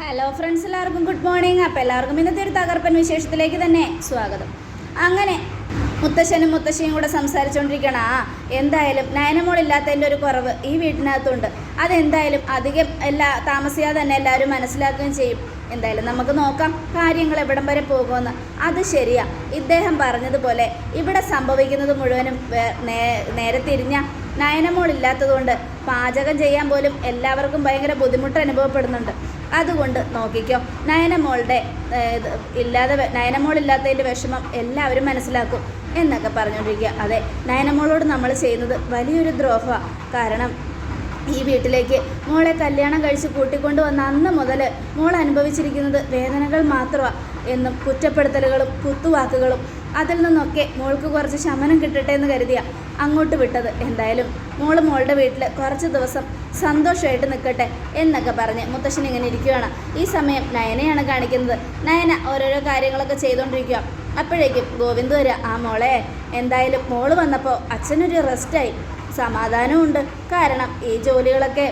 Hello friends എല്ലാവർക്കും good morning അപ്പോൾ എല്ലാവർക്കും ഇന്നത്തെ ഒരു തകർപ്പൻ വിശേഷത്തിലേക്ക് തന്നെ സ്വാഗതം. അങ്ങനെ മുത്തശ്ശനും മുത്തശ്ശിയും കൂടെ സംസാരിച്ചുകൊണ്ടിരിക്കണം ആ എന്തായാലും നയനമോളില്ലാത്തതിന്റെ ഒരു കുറവ് ഈ വീട്ടിനകത്തുണ്ട്. അതെന്തായാലും അധികം എല്ലാ താമസിയാതെ തന്നെ എല്ലാവരും മനസ്സിലാക്കുകയും ചെയ്യും. എന്തായാലും നമുക്ക് നോക്കാം കാര്യങ്ങൾ എവിടം വരെ പോകുമെന്ന്. അത് ശരിയാ. ഇദ്ദേഹം പറഞ്ഞതുപോലെ ഇവിടെ സംഭവിക്കുന്നത് മുഴുവനും നേരെ തിരിഞ്ഞ നയനമോൾ ഇല്ലാത്തതുകൊണ്ട് പാചകം ചെയ്യാൻ പോലും എല്ലാവർക്കും ഭയങ്കര ബുദ്ധിമുട്ട് അനുഭവപ്പെടുന്നുണ്ട്. അതുകൊണ്ട് നോക്കിക്കോ നയനമോളുടെ ഇല്ലാതെ നയനമോൾ ഇല്ലാത്തതിന്റെ വിഷമം എല്ലാവരും മനസ്സിലാക്കും എന്നൊക്കെ പറഞ്ഞുകൊണ്ടിരിക്കുക. അതെ നയനമോളോട് നമ്മൾ ചെയ്യുന്നത് വലിയൊരു ദ്രോഹമാണ് കാരണം ഈ വീട്ടിലേക്ക് മോളെ കല്യാണം കഴിച്ച് കൂട്ടിക്കൊണ്ടു വന്ന അന്ന് മുതൽ മോൾ അനുഭവിച്ചിരിക്കുന്നത് വേദനകൾ മാത്രമാണ് എന്നും കുറ്റപ്പെടുത്തലുകളും കുത്തുവാക്കുകളും. അതിൽ നിന്നൊക്കെ മോൾക്ക് കുറച്ച് ശമനം കിട്ടട്ടെ എന്ന് കരുതിയ. അങ്ങോട്ട് വിട്ടത്. എന്തായാലും മോൾ മോളുടെ വീട്ടിൽ കുറച്ച് ദിവസം സന്തോഷമായിട്ട് നിൽക്കട്ടെ എന്നൊക്കെ പറഞ്ഞ് മുത്തശ്ശൻ ഇങ്ങനെ ഇരിക്കുകയാണ് ഈ സമയം നയനയാണ് കാണിക്കുന്നത്. നയന ഓരോരോ കാര്യങ്ങളൊക്കെ ചെയ്തുകൊണ്ടിരിക്കുക അപ്പോഴേക്കും ഗോവിന്ദ് വരിക ആ മോളെ എന്തായാലും മോൾ വന്നപ്പോൾ അച്ഛനൊരു റെസ്റ്റായി. സമാധാനമുണ്ട് കാരണം ഈ ജോലികളൊക്കെ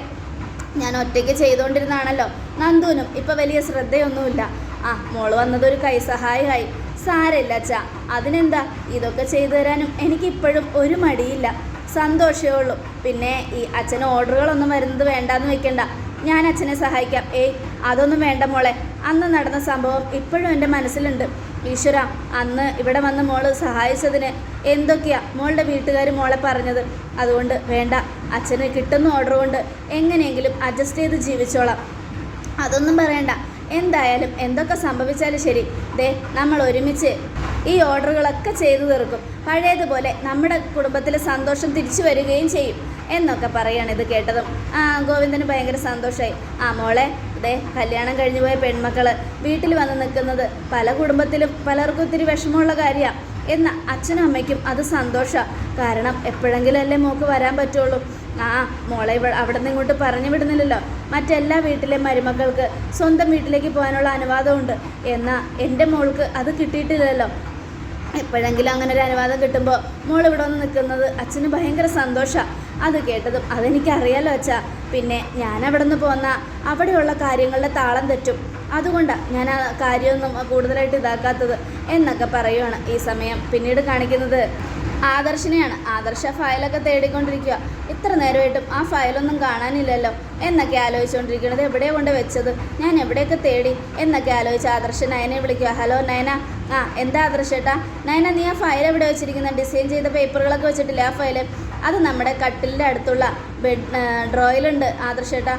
ഞാൻ ഒറ്റയ്ക്ക് ചെയ്തുകൊണ്ടിരുന്നാണല്ലോ നന്ദുവിനും ഇപ്പോൾ വലിയ ശ്രദ്ധയൊന്നുമില്ല. ആ മോൾ വന്നതൊരു കൈസഹായമായി സാരമില്ല അച്ഛാ. അതിനെന്താ? ഇതൊക്കെ ചെയ്തു തരാനും എനിക്കിപ്പോഴും ഒരു മടിയില്ല. സന്തോഷമേ ഉള്ളൂ. പിന്നെ ഈ അച്ഛന് ഓർഡറുകളൊന്നും വരുന്നത് വേണ്ടാന്ന് വെക്കണ്ട. ഞാൻ അച്ഛനെ സഹായിക്കാം. ഏയ് അതൊന്നും വേണ്ട മോളെ. അന്ന് നടന്ന സംഭവം ഇപ്പോഴും എന്റെ മനസ്സിലുണ്ട്. ഈശ്വര അന്ന് ഇവിടെ വന്ന് മോൾ സഹായിച്ചതിന് എന്തൊക്കെയാ മോളുടെ വീട്ടുകാർ മോളെ പറഞ്ഞത്? അതുകൊണ്ട് വേണ്ട അച്ഛന് കിട്ടുന്ന ഓർഡർ കൊണ്ട് എങ്ങനെയെങ്കിലും അഡ്ജസ്റ്റ് ചെയ്ത് ജീവിച്ചോളാം. അതൊന്നും പറയണ്ട. എന്തായാലും എന്തൊക്കെ സംഭവിച്ചാലും ശരി. ദേ നമ്മൾ ഒരുമിച്ച് ഈ ഓർഡറുകളൊക്കെ ചെയ്തു തീർക്കും. പഴയതുപോലെ നമ്മുടെ കുടുംബത്തിലെ സന്തോഷം തിരിച്ചു വരികയും ചെയ്യും എന്നൊക്കെ പറയാണ് ഇത് കേട്ടതും. ആ ഗോവിന്ദന് ഭയങ്കര സന്തോഷമായി ആ മോളെ ദേ കല്യാണം കഴിഞ്ഞു പോയ പെൺമക്കൾ വീട്ടിൽ വന്ന് നിൽക്കുന്നത് പല കുടുംബത്തിലും പലർക്കും ഒത്തിരി വിഷമമുള്ള കാര്യമാണ് എന്ന അച്ഛനും അമ്മയ്ക്കും അത് സന്തോഷമാണ് കാരണം എപ്പോഴെങ്കിലും അല്ലേ മോക്ക് വരാൻ പറ്റുള്ളൂ. ആ മോളെ ഇവ അവിടെ നിന്ന് ഇങ്ങോട്ട് പറഞ്ഞു വിടുന്നില്ലല്ലോ. മറ്റെല്ലാ വീട്ടിലെ മരുമക്കൾക്ക് സ്വന്തം വീട്ടിലേക്ക് പോകാനുള്ള അനുവാദമുണ്ട്. എന്നാൽ എന്റെ മോൾക്ക് അത് കിട്ടിയിട്ടില്ലല്ലോ. എപ്പോഴെങ്കിലും അങ്ങനെ ഒരു അനുവാദം കിട്ടുമ്പോൾ മോൾ ഇവിടെ വന്ന് നിൽക്കുന്നത് അച്ഛന് ഭയങ്കര സന്തോഷമാണ് അത് കേട്ടതും അതെനിക്കറിയാലോ അച്ഛാ. പിന്നെ ഞാൻ അവിടെ നിന്ന് പോന്നാൽ അവിടെയുള്ള കാര്യങ്ങളുടെ താളം തെറ്റും. അതുകൊണ്ടാണ് ഞാൻ ആ കാര്യമൊന്നും കൂടുതലായിട്ട് ഇതാക്കാത്തത് എന്നൊക്കെ പറയുവാണ് ഈ സമയം പിന്നീട് കാണിക്കുന്നത്. ആദർശിനെയാണ് ആദർശ ഫയലൊക്കെ തേടിക്കൊണ്ടിരിക്കുക. ഇത്ര നേരമായിട്ടും ആ ഫയലൊന്നും കാണാനില്ലല്ലോ. എന്നൊക്കെ ആലോചിച്ചുകൊണ്ടിരിക്കുന്നത് എവിടെ കൊണ്ട് വെച്ചത്? ഞാൻ എവിടെയൊക്കെ തേടി? എന്നൊക്കെ ആലോചിച്ച് ആദർശ നയനെ വിളിക്കുക. ഹലോ നയന. ആ എന്താ ആദർശേട്ടാ നയന നീ ആ ഫയൽ എവിടെ വെച്ചിരിക്കുന്ന? ഡിസൈൻ ചെയ്ത പേപ്പറുകളൊക്കെ വെച്ചിട്ടില്ലേ ആ ഫയൽ അത് നമ്മുടെ കട്ടിലിന്റെ അടുത്തുള്ള ബെഡ് ഡ്രോയിലുണ്ട്. ആദർശേട്ടാ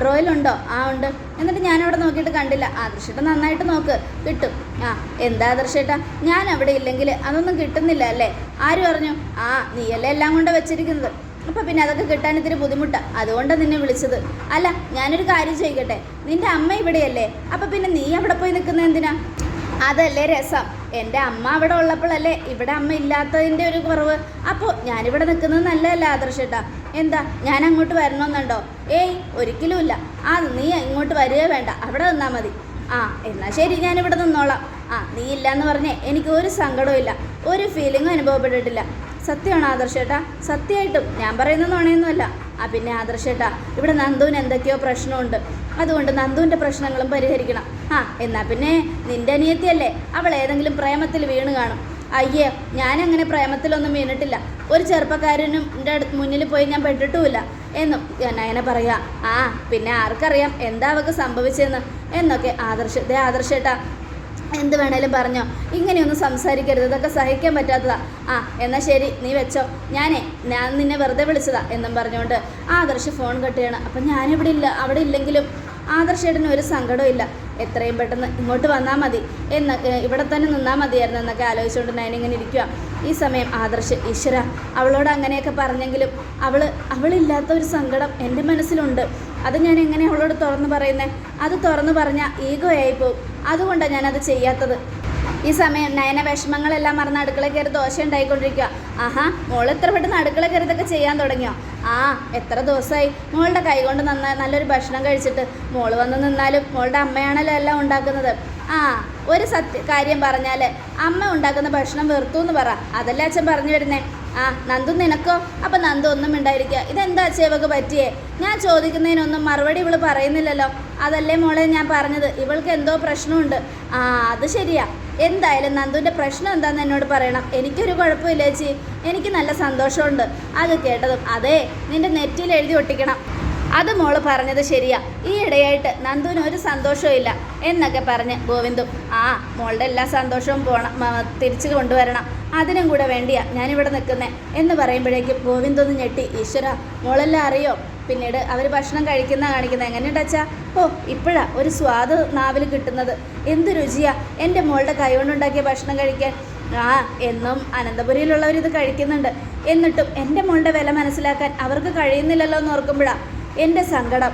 ഡ്രോയിലുണ്ടോ? ആ ഉണ്ട്. എന്നിട്ട് ഞാനവിടെ നോക്കിയിട്ട് കണ്ടില്ല. ആദർശേട്ട നന്നായിട്ട് നോക്ക്. കിട്ടും. ആ എന്താ ആദർശേട്ടാ? ഞാൻ അവിടെ ഇല്ലെങ്കിൽ അതൊന്നും കിട്ടുന്നില്ല അല്ലേ? ആര് പറഞ്ഞു? ആ നീയല്ലേ എല്ലാം കൊണ്ട് വെച്ചിരിക്കുന്നത്. അപ്പോൾ പിന്നെ അതൊക്കെ കിട്ടാൻ ഇത്തിരി ബുദ്ധിമുട്ടാണ് അതുകൊണ്ടാണ് നിന്നെ വിളിച്ചത്. അല്ല ഞാനൊരു കാര്യം ചെയ്യട്ടെ. നിന്റെ അമ്മ ഇവിടെയല്ലേ? അപ്പോൾ പിന്നെ നീ അവിടെ പോയി നിൽക്കുന്നത് എന്തിനാ? അതല്ലേ രസം? എന്റെ അമ്മ അവിടെ ഉള്ളപ്പോഴല്ലേ ഇവിടെ അമ്മ ഇല്ലാത്തതിന്റെ ഒരു കുറവ്. അപ്പോൾ ഞാനിവിടെ നിൽക്കുന്നത് നല്ലതല്ല ആദർശേട്ടാ എന്താ ഞാൻ അങ്ങോട്ട് വരണമെന്നുണ്ടോ? ഏയ് ഒരിക്കലുമില്ല ആ നീ ഇങ്ങോട്ട് വരിക വേണ്ട. അവിടെ നിന്നാൽ മതി. ആ എന്നാൽ ശരി ഞാനിവിടെ നിന്നോളാം. ആ നീ ഇല്ല എന്ന് പറഞ്ഞേ എനിക്ക് ഒരു സങ്കടവും ഒരു ഫീലിങ്ങും അനുഭവപ്പെട്ടിട്ടില്ല. സത്യമാണ് ആദർശേട്ടാ സത്യമായിട്ടും. ഞാൻ പറയുന്നത് നുണയൊന്നുമല്ല. ആ പിന്നെ ആദർശേട്ടാ ഇവിടെ നന്ദുവിന് എന്തൊക്കെയോ പ്രശ്നമുണ്ട്. അതുകൊണ്ട് നന്ദുവിന്റെ പ്രശ്നങ്ങളും പരിഹരിക്കണം. ആ എന്നാ പിന്നെ നിന്റെ അനിയത്തിയല്ലേ? അവൾ ഏതെങ്കിലും പ്രേമത്തിൽ വീണ് കാണും. അയ്യേ ഞാനങ്ങനെ പ്രേമത്തിലൊന്നും വീണിട്ടില്ല. ഒരു ചെറുപ്പക്കാരനും എന്റെ അടുത്ത് മുന്നിൽ പോയി ഞാൻ പെട്ടിട്ടുമില്ല. എന്നും നയന പറയാ ആ പിന്നെ ആർക്കറിയാം എന്താ അവൾക്ക് സംഭവിച്ചതെന്ന്. എന്നൊക്കെ ആദർശ ദേ ആദർശേട്ടാ എന്ത് വേണേലും പറഞ്ഞോ. ഇങ്ങനെയൊന്നും സംസാരിക്കരുത്. ഇതൊക്കെ സഹിക്കാൻ പറ്റാത്തതാ. ആ എന്നാൽ ശരി നീ വെച്ചോ. ഞാനേ ഞാൻ നിന്നെ വെറുതെ വിളിച്ചതാ എന്നും പറഞ്ഞുകൊണ്ട് ആദർശ് ഫോൺ കട്ട് ചെയ്യണം. അപ്പം ഞാനിവിടെ ഇല്ല അവിടെ ഇല്ലെങ്കിലും ആദർശേട്ടന് ഒരു സങ്കടവും ഇല്ല. എത്രയും പെട്ടെന്ന് ഇങ്ങോട്ട് വന്നാൽ മതി. എന്ന് ഇവിടെ തന്നെ നിന്നാൽ മതിയായിരുന്നു എന്നൊക്കെ ആലോചിച്ചുകൊണ്ട് ഞാനിങ്ങനെ ഇരിക്കുക ഈ സമയം ആദർശ് ഈശ്വര അവളോട് അങ്ങനെയൊക്കെ പറഞ്ഞെങ്കിലും അവൾ അവളില്ലാത്ത ഒരു സങ്കടം എന്റെ മനസ്സിലുണ്ട്. അത് ഞാൻ എങ്ങനെ അവളോട് തുറന്നു പറയുന്നത് അത് തുറന്നു പറഞ്ഞാൽ ഈഗോ ആയിപ്പോവും അതുകൊണ്ടാണ് ഞാനത് ചെയ്യാത്തത്. ഈ സമയം നയന വിഷമങ്ങളെല്ലാം മറന്ന് അടുക്കള കയറി ദോശ ഉണ്ടായിക്കൊണ്ടിരിക്കുക ആഹാ മോൾ എത്ര പെട്ടെന്ന് അടുക്കള കയറി ഇതൊക്കെ ചെയ്യാൻ തുടങ്ങിയോ? ആ എത്ര ദിവസമായി മോളുടെ കൈ കൊണ്ട് നന്ന നല്ലൊരു ഭക്ഷണം കഴിച്ചിട്ട് മോൾ വന്ന് നിന്നാലും മോളുടെ അമ്മയാണല്ലോ എല്ലാം ഉണ്ടാക്കുന്നത്. ആ ഒരു സത്യ കാര്യം പറഞ്ഞാൽ അമ്മ ഉണ്ടാക്കുന്ന ഭക്ഷണം വെറുത്തു എന്ന് പറ. അതല്ലേ അച്ഛൻ പറഞ്ഞു വരുന്നേ? ആ നന്ദു നിനക്കോ? അപ്പം നന്ദു ഒന്നും ഉണ്ടായിരിക്കുക ഇതെന്താ അച്ഛ ഇവക്ക് പറ്റിയേ? ഞാൻ ചോദിക്കുന്നതിനൊന്നും മറുപടി ഇവൾ പറയുന്നില്ലല്ലോ. അതല്ലേ മോളെ ഞാൻ പറഞ്ഞത്. ഇവൾക്ക് എന്തോ പ്രശ്നമുണ്ട്. ആ അത് ശരിയാ. എന്തായാലും നന്ദുവിന്റെ പ്രശ്നം എന്താണെന്ന് എന്നോട് പറയണം. എനിക്കൊരു കുഴപ്പമില്ല ചേച്ചി. എനിക്ക് നല്ല സന്തോഷമുണ്ട്. അത് കേട്ടതും അതെ നിന്റെ നെറ്റിയിൽ എഴുതി ഒട്ടിക്കണം. അത് മോൾ പറഞ്ഞത് ശരിയാ. ഈ ഇടയായിട്ട് നന്ദുവിന് ഒരു സന്തോഷവും ഇല്ല എന്നൊക്കെ പറഞ്ഞ് ഗോവിന്ദും ആ മോളുടെ എല്ലാ സന്തോഷവും പോണം തിരിച്ചു കൊണ്ടുവരണം. അതിനും കൂടെ വേണ്ടിയാ ഞാനിവിടെ നിൽക്കുന്നേ. എന്ന് പറയുമ്പോഴേക്കും ഗോവിന്ദൊന്ന് ഞെട്ടി. ഈശ്വര മോളെല്ലാം അറിയോ? പിന്നീട് അവർ ഭക്ഷണം കഴിക്കുന്ന കാണിക്കുന്ന എങ്ങനെയുണ്ട് അച്ഛാ? ഓ ഇപ്പോഴാ ഒരു സ്വാദ് നാവിൽ കിട്ടുന്നത്. എന്ത് രുചിയാ? എന്റെ മോളുടെ കൈകൊണ്ടുണ്ടാക്കിയ ഭക്ഷണം കഴിക്കാൻ. ആ എന്നും അനന്തപുരിയിലുള്ളവർ ഇത് കഴിക്കുന്നുണ്ട്. എന്നിട്ടും എന്റെ മോളുടെ വില മനസ്സിലാക്കാൻ അവർക്ക് കഴിയുന്നില്ലല്ലോ എന്ന് ഓർക്കുമ്പോഴാ എന്റെ സങ്കടം.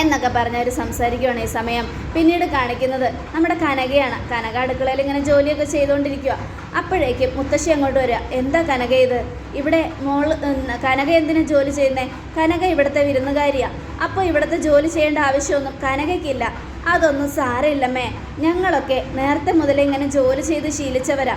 എന്നൊക്കെ പറഞ്ഞ് അവർ സംസാരിക്കുകയാണ് ഈ സമയം. പിന്നീട് കാണിക്കുന്നത് നമ്മുടെ കനകയാണ്. കനക അടുക്കളയിൽ ഇങ്ങനെ ജോലിയൊക്കെ ചെയ്തുകൊണ്ടിരിക്കുക അപ്പോഴേക്കും മുത്തശ്ശി അങ്ങോട്ട് വരിക. എന്താ കനക ഇത്? ഇവിടെ മോൾ കനക എന്തിനാ ജോലി ചെയ്യുന്നേ? കനക ഇവിടുത്തെ വിരുന്നുകാരിയാണ് അപ്പോൾ ഇവിടുത്തെ ജോലി ചെയ്യേണ്ട ആവശ്യമൊന്നും കനകയ്ക്കില്ല. അതൊന്നും സാരമില്ലമ്മേ. ഞങ്ങളൊക്കെ നേരത്തെ മുതലേ ഇങ്ങനെ ജോലി ചെയ്ത് ശീലിച്ചവരാ.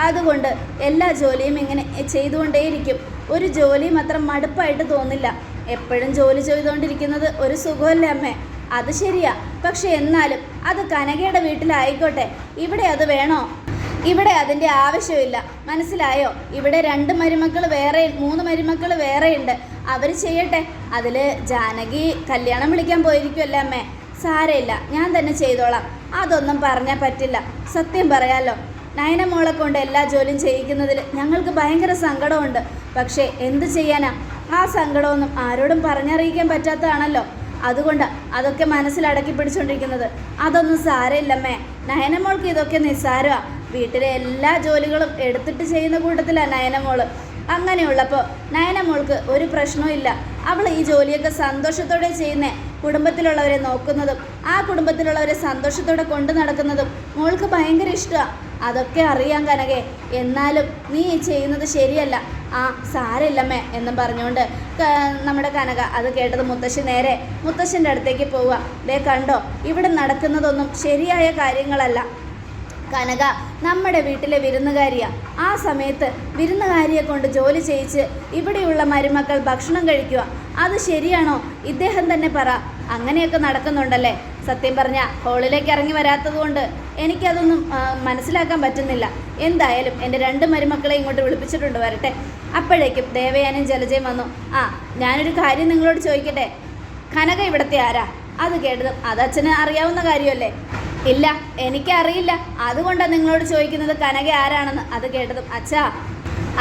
അതുകൊണ്ട് എല്ലാ ജോലിയും ഇങ്ങനെ ചെയ്തുകൊണ്ടേയിരിക്കും. ഒരു ജോലിയും അത്ര മടുപ്പായിട്ട് തോന്നില്ല. എപ്പോഴും ജോലി ചെയ്തുകൊണ്ടിരിക്കുന്നത് ഒരു സുഖമല്ലേ അമ്മേ? അത് ശരിയാ. പക്ഷെ എന്നാലും അത് കനകയുടെ വീട്ടിലായിക്കോട്ടെ. ഇവിടെ അത് വേണോ? ഇവിടെ അതിന്റെ ആവശ്യമില്ല. മനസ്സിലായോ? ഇവിടെ രണ്ട് മരുമക്കൾ വേറെ മൂന്ന് മരുമക്കൾ വേറെയുണ്ട് അവർ ചെയ്യട്ടെ. അതിൽ ജാനകി കല്യാണം വിളിക്കാൻ പോയിരിക്കുമല്ലേ അമ്മേ? സാരമില്ല. ഞാൻ തന്നെ ചെയ്തോളാം. അതൊന്നും പറഞ്ഞാൽ പറ്റില്ല. സത്യം പറയാലോ. നയന മോളെ കൊണ്ട് എല്ലാ ജോലിയും ചെയ്യിക്കുന്നതിൽ ഞങ്ങൾക്ക് ഭയങ്കര സങ്കടമുണ്ട്. പക്ഷേ എന്ത് ചെയ്യാനാ? ആ സങ്കടമൊന്നും ആരോടും പറഞ്ഞറിയിക്കാൻ പറ്റാത്തതാണല്ലോ. അതുകൊണ്ട് അതൊക്കെ മനസ്സിലടക്കി പിടിച്ചോണ്ടിരിക്കുന്നത്. അതൊന്നും സാരമില്ലമ്മേ. നയനമോൾക്ക് ഇതൊക്കെ നിസ്സാരമാ. വീട്ടിലെ എല്ലാ ജോലികളും എടുത്തിട്ട് ചെയ്യുന്ന കൂട്ടത്തിലാണ് നയനമോൾ. അങ്ങനെയുള്ളപ്പോൾ നയനമോൾക്ക് ഒരു പ്രശ്നവും ഇല്ല. അവൾ ഈ ജോലിയൊക്കെ സന്തോഷത്തോടെ ചെയ്യുന്നേ. കുടുംബത്തിലുള്ളവരെ നോക്കുന്നതും ആ കുടുംബത്തിലുള്ളവരെ സന്തോഷത്തോടെ കൊണ്ടു നടക്കുന്നതും മോൾക്ക് ഭയങ്കര ഇഷ്ടമാണ് അതൊക്കെ അറിയാൻ കനകെ. എന്നാലും നീ ചെയ്യുന്നത് ശരിയല്ല. ആ സാരമില്ലമ്മേ എന്നും പറഞ്ഞുകൊണ്ട് നമ്മുടെ കനക അത് കേട്ടത് മുത്തശ്ശി നേരെ മുത്തശ്ശന്റെ അടുത്തേക്ക് പോവുക. ദേ കണ്ടോ ഇവിടെ നടക്കുന്നതൊന്നും ശരിയായ കാര്യങ്ങളല്ല. കനക നമ്മുടെ വീട്ടിലെ വിരുന്നുകാരിയാ. ആ സമയത്ത് വിരുന്നുകാരിയെ കൊണ്ട് ജോലി ചെയ്യിച്ച് ഇവിടെയുള്ള മരുമക്കൾ ഭക്ഷണം കഴിക്കുക. അത് ശരിയാണോ? ഇദ്ദേഹം തന്നെ പറ. അങ്ങനെയൊക്കെ നടക്കുന്നുണ്ടല്ലേ? സത്യം പറഞ്ഞ ഹോളിലേക്ക് ഇറങ്ങി വരാത്തത് കൊണ്ട് എനിക്കതൊന്നും മനസ്സിലാക്കാൻ പറ്റുന്നില്ല. എന്തായാലും എന്റെ രണ്ട് മരുമക്കളെ ഇങ്ങോട്ട് വിളിപ്പിച്ചിട്ടുണ്ട് വരട്ടെ. അപ്പോഴേക്കും ദേവയാനും ജലജയും വന്നു. ആ ഞാനൊരു കാര്യം നിങ്ങളോട് ചോദിക്കട്ടെ? കനക ഇവിടുത്തെ ആരാ? അത് കേട്ടതും അത് അച്ഛന് അറിയാവുന്ന കാര്യമല്ലേ? ഇല്ല എനിക്കറിയില്ല അതുകൊണ്ടാണ് നിങ്ങളോട് ചോദിക്കുന്നത് കനക ആരാണെന്ന് അത് കേട്ടതും അച്ഛാ.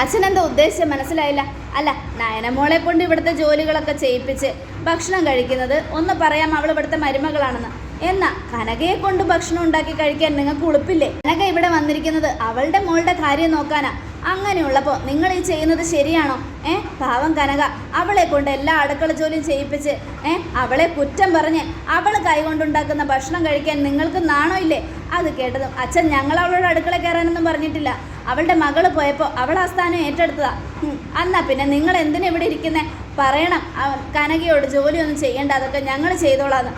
അച്ഛനെന്താ ഉദ്ദേശിച്ചത് മനസ്സിലായില്ല. അല്ല നയനമോളെ കൊണ്ട് ഇവിടുത്തെ ജോലികളൊക്കെ ചെയ്യിപ്പിച്ച് ഭക്ഷണം കഴിക്കുന്നത് ഒന്ന് പറയാം അവൾ ഇവിടുത്തെ മരുമകളാണെന്ന്. എന്നാ കനകയെ കൊണ്ട് ഭക്ഷണം ഉണ്ടാക്കി കഴിക്കാൻ നിങ്ങൾക്ക് ഉളുപ്പില്ലേ? കനക ഇവിടെ വന്നിരിക്കുന്നത് അവളുടെ മോളുടെ കാര്യം നോക്കാനാ. അങ്ങനെയുള്ളപ്പോൾ നിങ്ങൾ ഈ ചെയ്യുന്നത് ശരിയാണോ? ഏ? പാവം കനക അവളെ കൊണ്ട് എല്ലാ അടുക്കള ജോലിയും ചെയ്യിപ്പിച്ച് ഏ? അവളെ കുറ്റം പറഞ്ഞ് അവൾ കൈകൊണ്ടുണ്ടാക്കുന്ന ഭക്ഷണം കഴിക്കാൻ നിങ്ങൾക്ക് നാണോ ഇല്ലേ? അത് കേട്ടതും അച്ഛൻ ഞങ്ങൾ അവളോട് അടുക്കള കയറാനൊന്നും പറഞ്ഞിട്ടില്ല. അവളുടെ മകൾ പോയപ്പോൾ അവൾ ആ സ്ഥാനം ഏറ്റെടുത്തതാ. എന്നാ പിന്നെ നിങ്ങൾ എന്തിനാ ഇവിടെ ഇരിക്കുന്നേ? പറയണം കനകയോട് ജോലിയൊന്നും ചെയ്യേണ്ട അതൊക്കെ ഞങ്ങൾ ചെയ്തോളാന്ന്.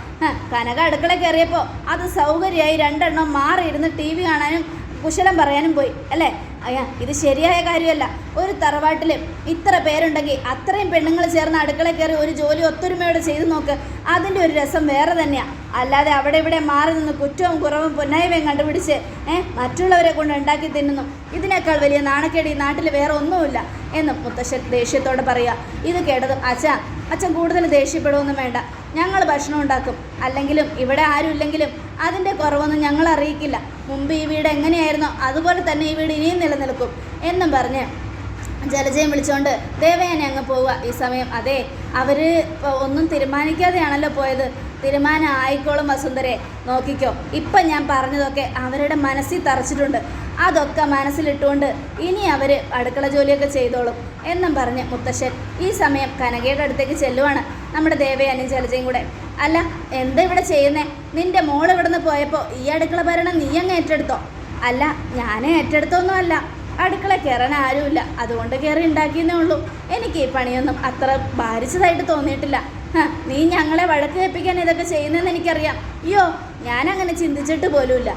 കനക അടുക്കള കയറിയപ്പോൾ അത് സൗകര്യമായി രണ്ടെണ്ണം മാറിയിരുന്ന് ടി വി കാണാനും കുശലം പറയാനും പോയി അല്ലേ? അയ്യാ ഇത് ശരിയായ കാര്യമല്ല. ഒരു തറവാട്ടിൽ ഇത്ര പേരുണ്ടെങ്കിൽ അത്രയും പെണ്ണുങ്ങൾ ചേർന്ന് അടുക്കള കയറി ഒരു ജോലി ഒത്തൊരുമയോടെ ചെയ്തു നോക്ക്. അതിന്റെ ഒരു രസം വേറെ തന്നെയാണ് അല്ലാതെ അവിടെ ഇവിടെ മാറി നിന്ന് കുറ്റവും കുറവും പൊന്നായവയും കണ്ടുപിടിച്ച് ഏഹ് മറ്റുള്ളവരെ കൊണ്ട് ഉണ്ടാക്കി തിന്നുന്നു. ഇതിനേക്കാൾ വലിയ നാണക്കേട് ഈ നാട്ടിൽ വേറെ ഒന്നുമില്ല എന്ന് മുത്തശ്ശൻ ദേഷ്യത്തോടെ പറയുക. ഇത് കേട്ടത് അച്ഛൻ അച്ഛൻ കൂടുതൽ ദേഷ്യപ്പെടുമൊന്നും വേണ്ട. ഞങ്ങൾ ഭക്ഷണം ഉണ്ടാക്കും. അല്ലെങ്കിലും ഇവിടെ ആരും ഇല്ലെങ്കിലും അതിന്റെ കുറവൊന്നും ഞങ്ങൾ അറിയിക്കില്ല. മുമ്പ് ഈ വീട് എങ്ങനെയായിരുന്നോ അതുപോലെ തന്നെ ഈ വീട് ഇനിയും നിലനിൽക്കും എന്നും പറഞ്ഞ് ജലജയം വിളിച്ചുകൊണ്ട് ദേവയാനെ അങ്ങ് പോവുക. ഈ സമയം അതെ അവർ ഒന്നും തീരുമാനിക്കാതെയാണല്ലോ പോയത്. തീരുമാനം ആയിക്കോളും വസുന്ധരെ നോക്കിക്കോ. ഇപ്പം ഞാൻ പറഞ്ഞതൊക്കെ അവരുടെ മനസ്സിൽ തറച്ചിട്ടുണ്ട്. അതൊക്കെ മനസ്സിലിട്ടുകൊണ്ട് ഇനി അവർ അടുക്കള ജോലിയൊക്കെ ചെയ്തോളും എന്നും പറഞ്ഞ് മുത്തശ്ശൻ ഈ സമയം കനകയുടെ അടുത്തേക്ക് ചെല്ലുവാണ്. നമ്മുടെ ദേവയാനും ജലജയും കൂടെ. അല്ല എന്താ ഇവിടെ ചെയ്യുന്നേ? നിന്റെ മോൾ ഇവിടുന്ന് പോയപ്പോൾ ഈ അടുക്കള ഭരണം നീ അങ്ങ് ഏറ്റെടുത്തോ? അല്ല ഞാൻ ഏറ്റെടുത്തൊന്നും അല്ല അടുക്കള കയറാൻ ആരുമില്ല. അതുകൊണ്ട് കയറി ഉണ്ടാക്കിയെന്നേ ഉള്ളൂ. എനിക്ക് ഈ പണിയൊന്നും അത്ര ഭാരിച്ചതായിട്ട് തോന്നിയിട്ടില്ല. നീ ഞങ്ങളെ വഴക്ക് കേൾപ്പിക്കാൻ ഇതൊക്കെ ചെയ്യുന്നതെന്ന് എനിക്കറിയാം. അയ്യോ ഞാനങ്ങനെ ചിന്തിച്ചിട്ട് പോലുമില്ല.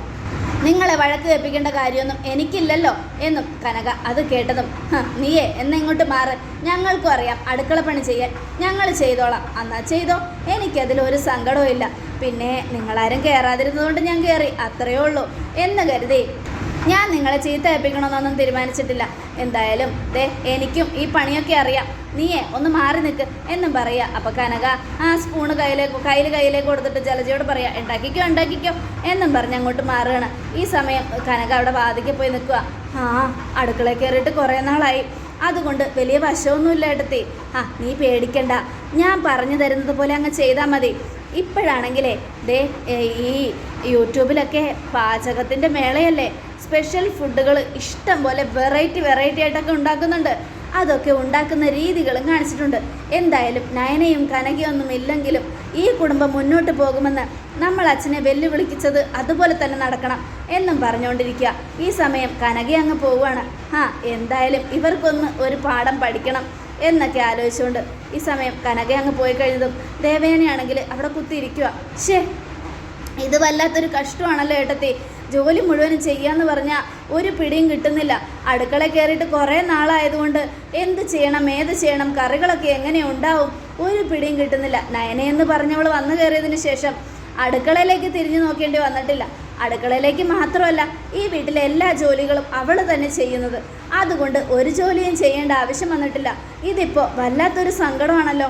നിങ്ങളെ വഴക്ക് കേൾപ്പിക്കേണ്ട കാര്യമൊന്നും എനിക്കില്ലല്ലോ എന്നും കനക അത് കേട്ടതും "ഹ, നീയേ എന്നാ ഇങ്ങോട്ട് മാറ്. ഞങ്ങൾക്കും അറിയാം അടുക്കള പണി ചെയ്യാൻ. ഞങ്ങൾ ചെയ്തോളാം. എന്നാ ചെയ്തോ. എനിക്കതിൽ ഒരു സങ്കടവും ഇല്ല പിന്നെ നിങ്ങളാരും കയറാതിരുന്നതുകൊണ്ട് ഞാൻ കയറി അത്രയേ ഉള്ളൂ. എന്ന് കരുതി ഞാൻ നിങ്ങളെ ചീത്ത ഏൽപ്പിക്കണമെന്നൊന്നും തീരുമാനിച്ചിട്ടില്ല. എന്തായാലും ദേ എനിക്കും ഈ പണിയൊക്കെ അറിയാം. നീയേ ഒന്ന് മാറി നിൽക്ക് എന്നും പറയുക. അപ്പോൾ കനക ആ സ്പൂണ് കയ്യിലേക്ക് കയ്യിൽ കയ്യിലേക്ക് കൊടുത്തിട്ട് ജലജയോട് പറയുക ഉണ്ടാക്കിക്കോ ഉണ്ടാക്കിക്കോ എന്നും പറഞ്ഞ് അങ്ങോട്ട് മാറുകയാണ്. ഈ സമയം കനക അവിടെ വാതിക്ക് പോയി നിൽക്കുക. ആ അടുക്കളയിൽ കയറിയിട്ട് കുറേ നാളായി. അതുകൊണ്ട് വലിയ വശമൊന്നുമില്ല എടുത്തി. ആ നീ പേടിക്കണ്ട. ഞാൻ പറഞ്ഞു തരുന്നത് പോലെ അങ്ങ് ചെയ്താൽ മതി. ഇപ്പോഴാണെങ്കിലേ ദേ ഈ യൂട്യൂബിലൊക്കെ പാചകത്തിന്റെ മേളയല്ലേ? സ്പെഷ്യൽ ഫുഡുകൾ ഇഷ്ടം പോലെ വെറൈറ്റി വെറൈറ്റി ആയിട്ടൊക്കെ ഉണ്ടാക്കുന്നുണ്ട്. അതൊക്കെ ഉണ്ടാക്കുന്ന രീതികളും കാണിച്ചിട്ടുണ്ട്. എന്തായാലും നയനയും കനകയൊന്നും ഇല്ലെങ്കിലും ഈ കുടുംബം മുന്നോട്ട് പോകുമെന്ന് നമ്മൾ അച്ഛനെ വെല്ലുവിളിച്ചത് അതുപോലെ തന്നെ നടക്കണം എന്നും പറഞ്ഞുകൊണ്ടിരിക്കുക. ഈ സമയം കനക അങ്ങ് പോവുകയാണ്. ആ എന്തായാലും ഇവർക്കൊന്ന് ഒരു പാഠം പഠിക്കണം എന്നൊക്കെ ആലോചിച്ചുകൊണ്ട് ഈ സമയം കനക അങ്ങ് പോയി കഴിഞ്ഞതും ദേവേനയാണെങ്കിൽ അവിടെ കുത്തിയിരിക്കുക. ഷേ ഇത് വല്ലാത്തൊരു കഷ്ടമാണല്ലോ ഏട്ടത്തി. ജോലി മുഴുവനും ചെയ്യാന്ന് പറഞ്ഞാൽ ഒരു പിടിയും കിട്ടുന്നില്ല. അടുക്കള കയറിയിട്ട് കുറേ നാളായതുകൊണ്ട് എന്ത് ചെയ്യണം ഏത് ചെയ്യണം കറികളൊക്കെ എങ്ങനെ ഉണ്ടാവും? ഒരു പിടിയും കിട്ടുന്നില്ല. നയനയെന്ന് പറഞ്ഞവൾ വന്നു കയറിയതിന് ശേഷം അടുക്കളയിലേക്ക് തിരിഞ്ഞു നോക്കേണ്ടി വന്നിട്ടില്ല. അടുക്കളയിലേക്ക് മാത്രമല്ല ഈ വീട്ടിലെ എല്ലാ ജോലികളും അവൾ തന്നെ ചെയ്യുന്നത്. അതുകൊണ്ട് ഒരു ജോലിയും ചെയ്യേണ്ട ആവശ്യം വന്നിട്ടില്ല. ഇതിപ്പോൾ വല്ലാത്തൊരു സങ്കടമാണല്ലോ.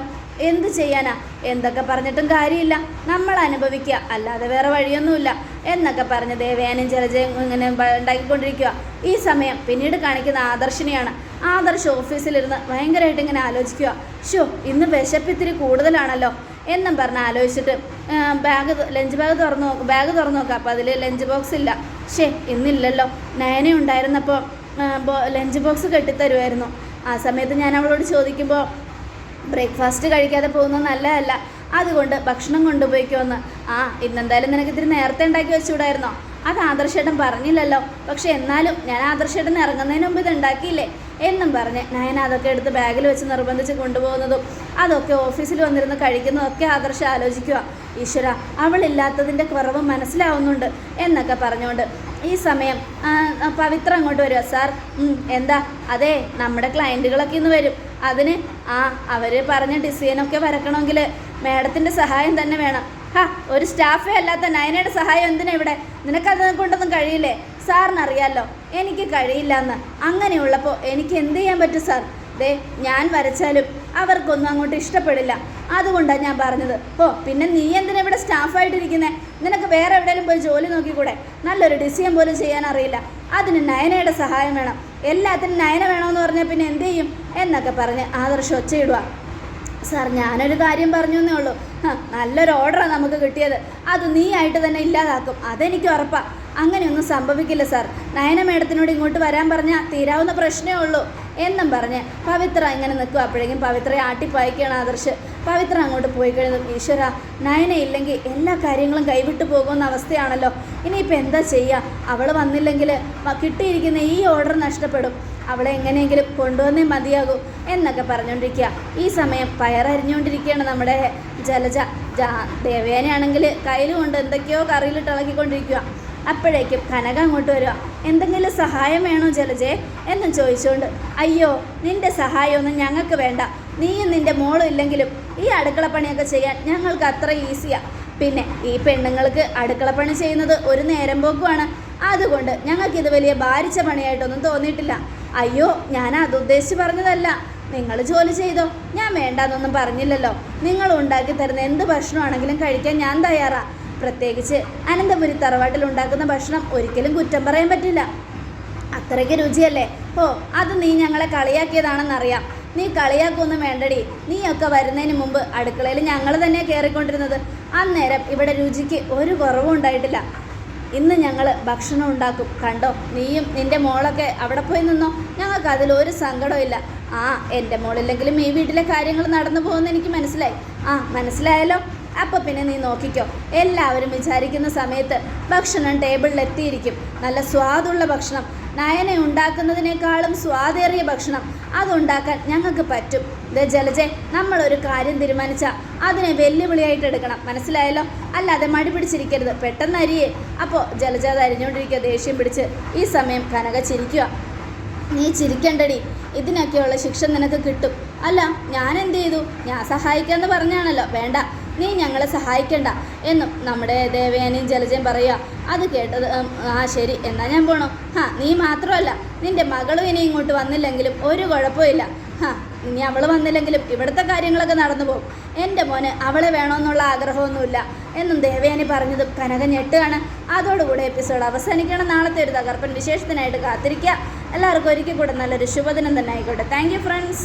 എന്ത് ചെയ്യാനാ? എന്തൊക്കെ പറഞ്ഞിട്ടും കാര്യമില്ല. നമ്മൾ അനുഭവിക്കുക. അല്ലാതെ വേറെ വഴിയൊന്നുമില്ല. എന്നൊക്കെ പറഞ്ഞ് ദേവയാനും ജലജയും ഇങ്ങനെ ഉണ്ടാക്കിക്കൊണ്ടിരിക്കുക. ഈ സമയം പിന്നീട് കാണിക്കുന്ന ആദർശിനെയാണ്. ആദർശ് ഓഫീസിലിരുന്ന് ഭയങ്കരമായിട്ട് ഇങ്ങനെ ആലോചിക്കുക. ഷോ ഇന്ന് വിശപ്പിത്തിരി കൂടുതലാണല്ലോ. എന്നും പറഞ്ഞ് ആലോചിച്ചിട്ട് ബാഗ് ലഞ്ച് ബാഗ് തുറന്നു നോക്കും ബാഗ് തുറന്നു നോക്കുക അപ്പോൾ അതിൽ ലഞ്ച് ബോക്സ് ഇല്ല. ഷേ ഇന്നില്ലല്ലോ. നയന ഉണ്ടായിരുന്നപ്പോൾ ലഞ്ച് ബോക്സ് കെട്ടിത്തരുമായിരുന്നു ആ സമയത്ത് ഞാൻ അവളോട് ചോദിക്കുമ്പോൾ ബ്രേക്ക്ഫാസ്റ്റ് കഴിക്കാതെ പോകുന്നത് നല്ലതല്ല. അതുകൊണ്ട് ഭക്ഷണം കൊണ്ടുപോയിക്കോന്ന്. ആ ഇന്നെന്തായാലും നിനക്ക് ഇത്തിരി നേരത്തെ ഉണ്ടാക്കി വെച്ചുകൂടായിരുന്നോ അത് ആദർശേട്ടൻ പറഞ്ഞില്ലല്ലോ. പക്ഷെ എന്നാലും ഞാൻ ആദർശേട്ടൻ ഇറങ്ങുന്നതിന് മുമ്പ് ഇത് ഉണ്ടാക്കിയില്ലേ? എന്നും പറഞ്ഞ് നയന അതൊക്കെ എടുത്ത് ബാഗിൽ വെച്ച് നിർബന്ധിച്ച് കൊണ്ടുപോകുന്നതും അതൊക്കെ ഓഫീസിൽ വന്നിരുന്ന് കഴിക്കുന്നതൊക്കെ ആദർശം ആലോചിക്കുക ഈശ്വര അവളില്ലാത്തതിന്റെ കുറവ് മനസ്സിലാവുന്നുണ്ട് എന്നൊക്കെ പറഞ്ഞുകൊണ്ട് ഈ സമയം പവിത്ര അങ്ങോട്ട് വരിക. സാർ എന്താ? അതെ നമ്മുടെ ക്ലയന്റുകളൊക്കെ ഇന്ന് വരും. അതിന് ആ അവർ പറഞ്ഞ ഡിസൈനൊക്കെ വരക്കണമെങ്കിൽ മാഡത്തിന്റെ സഹായം തന്നെ വേണം. ഹാ ഒരു സ്റ്റാഫേ അല്ലാത്ത നയനയുടെ സഹായം എന്തിനാ ഇവിടെ? നിനക്കത് കൊണ്ടൊന്നും കഴിയില്ലേ? സാറിനറിയാമല്ലോ എനിക്ക് കഴിയില്ല എന്ന് അങ്ങനെയുള്ളപ്പോൾ എനിക്ക് എന്ത് ചെയ്യാൻ പറ്റും സാർ? ദേ ഞാൻ വരച്ചാലും അവർക്കൊന്നും അങ്ങോട്ട് ഇഷ്ടപ്പെടില്ല. അതുകൊണ്ടാണ് ഞാൻ പറഞ്ഞത്. ഓ പിന്നെ നീ എന്തിനാ ഇവിടെ സ്റ്റാഫായിട്ടിരിക്കുന്നേ? നിനക്ക് വേറെ എവിടെയെങ്കിലും പോയി ജോലി നോക്കിക്കൂടെ? നല്ലൊരു ഡിസിയൻ പോലും ചെയ്യാൻ അറിയില്ല. അതിന് നയനയുടെ സഹായം വേണം. എല്ലാത്തിനും നയന വേണമെന്ന് പറഞ്ഞാൽ പിന്നെ എന്ത് ചെയ്യും? എന്നൊക്കെ പറഞ്ഞ് ആദർശം ഒച്ചയിടുക സാർ ഞാനൊരു കാര്യം പറഞ്ഞു എന്നേ ഉള്ളൂ നല്ലൊരു ഓർഡറാണ് നമുക്ക് കിട്ടിയത്. അത് നീ ആയിട്ട് തന്നെ ഇല്ലാതാക്കും. അതെനിക്ക് ഉറപ്പാണ് അങ്ങനെയൊന്നും സംഭവിക്കില്ല സാർ. നയന മേഡത്തിനോട് ഇങ്ങോട്ട് വരാൻ പറഞ്ഞാൽ തീരാവുന്ന പ്രശ്നമേ ഉള്ളൂ. എന്നും പറഞ്ഞ് പവിത്ര ഇങ്ങനെ നിൽക്കും അപ്പോഴേക്കും പവിത്രയെ ആട്ടിപ്പായിക്കുകയാണ് ആദർശ്. പവിത്ര അങ്ങോട്ട് പോയി കഴിഞ്ഞു ഈശ്വര നയന ഇല്ലെങ്കിൽ എല്ലാ കാര്യങ്ങളും കൈവിട്ടു പോകുന്ന അവസ്ഥയാണല്ലോ. ഇനിയിപ്പോൾ എന്താ ചെയ്യുക അവൾ വന്നില്ലെങ്കിൽ കിട്ടിയിരിക്കുന്ന ഈ ഓർഡർ നഷ്ടപ്പെടും. അവളെ എങ്ങനെയെങ്കിലും കൊണ്ടുവന്നേ മതിയാകൂ എന്നൊക്കെ പറഞ്ഞുകൊണ്ടിരിക്കുക. ഈ സമയം പയറരിഞ്ഞുകൊണ്ടിരിക്കുകയാണ് നമ്മുടെ ജലജ. ദേവേനയാണെങ്കിൽ കയ്യിലും കയ്യിൽ കൊണ്ട് എന്തൊക്കെയോ കറിയിലിട്ട് ഇളക്കിക്കൊണ്ടിരിക്കുക അപ്പോഴേക്കും കനക അങ്ങോട്ട് വരിക എന്തെങ്കിലും സഹായം വേണോ ജലജേ? എന്നും ചോദിച്ചുകൊണ്ട് അയ്യോ നിന്റെ സഹായമൊന്നും ഞങ്ങൾക്ക് വേണ്ട. നീയും നിന്റെ മോളും ഇല്ലെങ്കിലും ഈ അടുക്കള പണിയൊക്കെ ചെയ്യാൻ ഞങ്ങൾക്ക് അത്ര ഈസിയാ. പിന്നെ ഈ പെണ്ണുങ്ങൾക്ക് അടുക്കള പണി ചെയ്യുന്നത് ഒരു നേരം പോക്കുവാണ്. അതുകൊണ്ട് ഞങ്ങൾക്കിത് വലിയ ഭാരിച്ച പണിയായിട്ടൊന്നും തോന്നിയിട്ടില്ല. അയ്യോ ഞാൻ അത് ഉദ്ദേശിച്ച് പറഞ്ഞതല്ല. നിങ്ങൾ ജോലി ചെയ്തോ? ഞാൻ വേണ്ടാന്നൊന്നും പറഞ്ഞില്ലല്ലോ. നിങ്ങൾ ഉണ്ടാക്കി തരുന്ന എന്ത് ഭക്ഷണമാണെങ്കിലും കഴിക്കാൻ ഞാൻ തയ്യാറാ. പ്രത്യേകിച്ച് അനന്തപുരി തറവാട്ടിൽ ഉണ്ടാക്കുന്ന ഭക്ഷണം ഒരിക്കലും കുറ്റം പറയാൻ പറ്റില്ല. അത്രയ്ക്ക് രുചിയല്ലേ? ഓ അത് നീ ഞങ്ങളെ കളിയാക്കിയതാണെന്നറിയാം. നീ കളിയാക്കൊന്നും വേണ്ടടി. നീയൊക്കെ വരുന്നതിന് മുമ്പ് അടുക്കളയിൽ ഞങ്ങൾ തന്നെ കയറിക്കൊണ്ടിരുന്നത് അന്നേരം ഇവിടെ രുചിക്ക് ഒരു കുറവും ഉണ്ടായിട്ടില്ല. ഇന്ന് ഞങ്ങൾ ഭക്ഷണം ഉണ്ടാക്കും. കണ്ടോ? നീയും നിന്റെ മോളൊക്കെ അവിടെ പോയി നിന്നോ? ഞങ്ങൾക്ക് അതിലൊരു സങ്കടമില്ല ആ എന്റെ മോളില്ലെങ്കിലും ഈ വീട്ടിലെ കാര്യങ്ങൾ നടന്നു പോകുമെന്ന് എനിക്ക് മനസ്സിലായി. ആ മനസ്സിലായല്ലോ? അപ്പോൾ പിന്നെ നീ നോക്കിക്കോ. എല്ലാവരും വിചാരിക്കുന്ന സമയത്ത് ഭക്ഷണം ടേബിളിൽ എത്തിയിരിക്കും നല്ല സ്വാദുള്ള ഭക്ഷണം. നയനെ ഉണ്ടാക്കുന്നതിനേക്കാളും സ്വാദേറിയ ഭക്ഷണം. അതുണ്ടാക്കാൻ ഞങ്ങൾക്ക് പറ്റും. ദേ ജലജെ നമ്മളൊരു കാര്യം തീരുമാനിച്ചാൽ അതിനെ വെല്ലുവിളിയായിട്ട് എടുക്കണം. മനസ്സിലായല്ലോ? അല്ലാതെ മടി പിടിച്ചിരിക്കരുത്. പെട്ടെന്ന് അരിയേ. അപ്പോൾ ജലജ അത് അരിഞ്ഞുകൊണ്ടിരിക്കുക ദേഷ്യം പിടിച്ച് ഈ സമയം കനക ചിരിക്കുക നീ ചിരിക്കണ്ടടി. ഇതിനൊക്കെയുള്ള ശിക്ഷ നിനക്ക് കിട്ടും. അല്ല ഞാൻ എന്ത് ചെയ്തു? ഞാൻ സഹായിക്കാമെന്ന് പറഞ്ഞാണല്ലോ. വേണ്ട. നീ ഞങ്ങളെ സഹായിക്കണ്ട എന്നും നമ്മുടെ ദേവയാനിയും ജലജയും പറയുക. അത് കേട്ടത് ആ ശരി. എന്നാ ഞാൻ പോണു. ഹാ നീ മാത്രമല്ല നിന്റെ മകളും ഇനി ഇങ്ങോട്ട് വന്നില്ലെങ്കിലും ഒരു കുഴപ്പമില്ല ഹാ ഇനി അവൾ വന്നില്ലെങ്കിലും ഇവിടുത്തെ കാര്യങ്ങളൊക്കെ നടന്നു പോകും. എന്റെ മോന് അവളെ വേണമെന്നുള്ള ആഗ്രഹമൊന്നുമില്ല എന്നും ദേവയാനി പറഞ്ഞത് കനക ഞെട്ടുകയാണ്. അതോടുകൂടെ എപ്പിസോഡ് അവസാനിക്കണം. നാളത്തെ ഒരു തകർപ്പൻ വിശേഷത്തിനായിട്ട് കാത്തിരിക്കുക. എല്ലാവർക്കും ഒരിക്കൽ കൂടെ നല്ലൊരു ശുഭദിനം തന്നെ ആയിക്കോട്ടെ. Thank friends